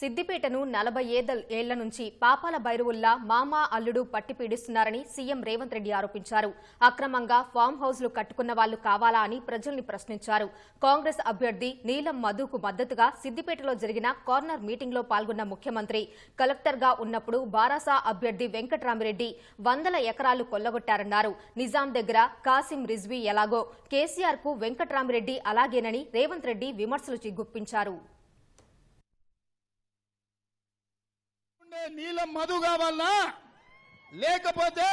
సిద్దిపేటను నలభై ఏళ్ళ నుంచి పాపాల బైరువుల్లా మామా అల్లుడు పట్టి పీడిస్తున్నారని సీఎం రేవంత్ రెడ్డి ఆరోపించారు. అక్రమంగా ఫామ్ హౌస్లు కట్టుకున్న వాళ్ళు కావాలా అని ప్రజల్ని ప్రశ్నించారు. కాంగ్రెస్ అభ్యర్థి నీలం మధుకు మద్దతుగా సిద్దిపేటలో జరిగిన కార్నర్ మీటింగ్లో పాల్గొన్న ముఖ్యమంత్రి కలెక్టర్గా ఉన్నప్పుడు బారాసా అభ్యర్థి వెంకట్రామిరెడ్డి వందల ఎకరాలు కొల్లగొట్టారన్నారు. నిజాం దగ్గర కాసిం రిజ్వీ ఎలాగో కేసీఆర్కు వెంకటరామిరెడ్డి వెంకట్రామిరెడ్డి అలాగేనని రేవంత్ రెడ్డి విమర్శలు చిగ్గుప్పించారు ఉండే నీలం మధు కావాలనా లేకపోతే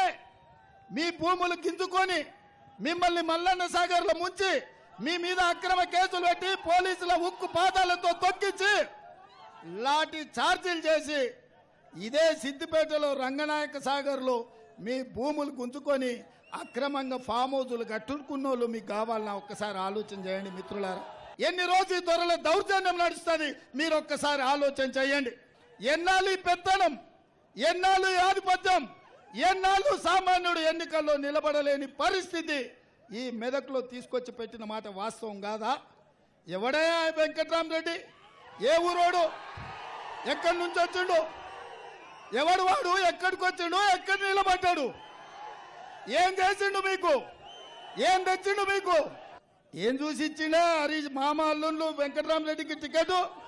మీ భూములు గింజుకొని మిమ్మల్ని మల్లన్న సాగర్లో ముంచి మీ మీద అక్రమ కేసులు పెట్టి పోలీసుల ఉక్కు పాదాలతో తొక్కించి లాటి ఛార్జీలు చేసి ఇదే సిద్దిపేటలో రంగనాయక సాగర్లో మీ భూములు గుంజుకొని అక్రమంగా ఫామ్ హౌజులు కట్టుకున్నోళ్ళు మీకు కావాలన్నా ఒక్కసారి ఆలోచన చేయండి మిత్రులారా. ఎన్ని రోజులు త్వరలో దౌర్జన్యం నడుస్తుంది? మీరు ఒక్కసారి ఆలోచన చేయండి. ఎన్నాళ్ళు ఈ పెత్తనం? ఎన్నాళ్ళు ఆధిపత్యం? ఎన్నాళ్ళు సామాన్యుడు ఎన్నికల్లో నిలబడలేని పరిస్థితి? ఈ మెదక్లో తీసుకొచ్చి పెట్టిన మాట వాస్తవం కాదా? ఎవడయా వెంకట్రామరెడ్డి? ఏ ఊరోడు? ఎక్కడి నుంచి వచ్చిండు? ఎవడు వాడు? ఎక్కడికి వచ్చిండు? ఎక్కడ నిలబడ్డాడు? ఏం చేసిండు మీకు? ఏం తెచ్చిండు మీకు? ఏం చూసి ఇచ్చిండే? హరీష్ మామ అల్లుళ్ళు వెంకట్రామరెడ్డికి టికెట్?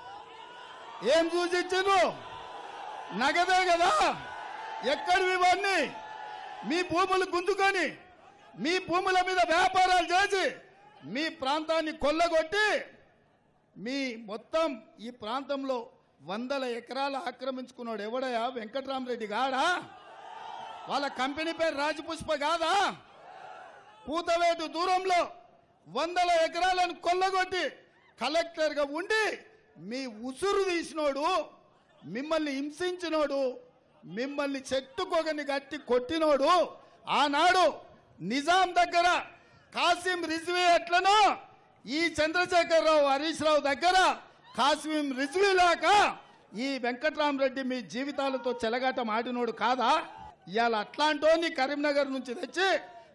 ఏం చూసి ఇచ్చిండ్రు నగదే కదా. ఎక్కడివి ఇవన్నీ? మీ భూములు గుంజుకొని మీ భూముల మీద వ్యాపారాలు చేసి మీ ప్రాంతాన్ని కొల్లగొట్టి మీ మొత్తం ఈ ప్రాంతంలో వందల ఎకరాలు ఆక్రమించుకున్నాడు ఎవడయా వెంకట్రామరెడ్డి గాడా? వాళ్ళ కంపెనీ పేరు రాజపుష్ప కాదా? పూతవేటు దూరంలో వందల ఎకరాలను కొల్లగొట్టి కలెక్టర్గా ఉండి మీ ఉసురు తీసినోడు మిమ్మల్ని హింసించినోడు మిమ్మల్ని చెట్టుకొగని గట్టి కొట్టినోడు ఆనాడు నిజాం దగ్గర కాసిం రిజ్వీ ఎట్లనో ఈ చంద్రశేఖరరావు హరీష్ రావు దగ్గర కాసిం రిజ్వీ లేక ఈ వెంకట్రామరెడ్డి మీ జీవితాలతో చెలగాటం ఆడినోడు కాదా? ఇవాళ అట్లాంటోని కరీంనగర్ నుంచి తెచ్చి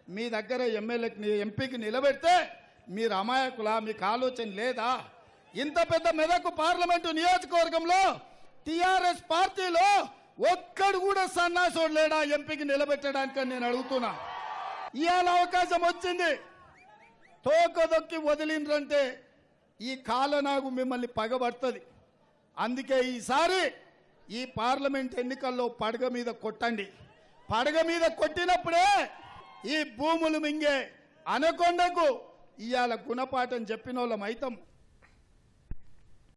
మీ దగ్గర ఎమ్మెల్యేకి ఎంపీకి నిలబెడితే మీరు అమాయకులా? మీకు ఆలోచన లేదా? ఇంత పెద్ద మెదక్ పార్లమెంటు నియోజకవర్గంలో టిఆర్ఎస్ పార్టీలో ఒక్కడు కూడా సన్నాసోడు లేడా ఎంపీకి నిలబెట్టడానికి నేను అడుగుతున్నా. ఇవాళ అవకాశం వచ్చింది. తోకదొక్కి వదిలిండ్రంటే ఈ కాలనాగు మిమ్మల్ని పగబడుతుంది. అందుకే ఈసారి ఈ పార్లమెంట్ ఎన్నికల్లో పడగ మీద కొట్టండి. పడగ మీద కొట్టినప్పుడే ఈ భూములు మింగే అనకొండకు ఇవాళ గుణపాఠం చెప్పిన వాళ్ళం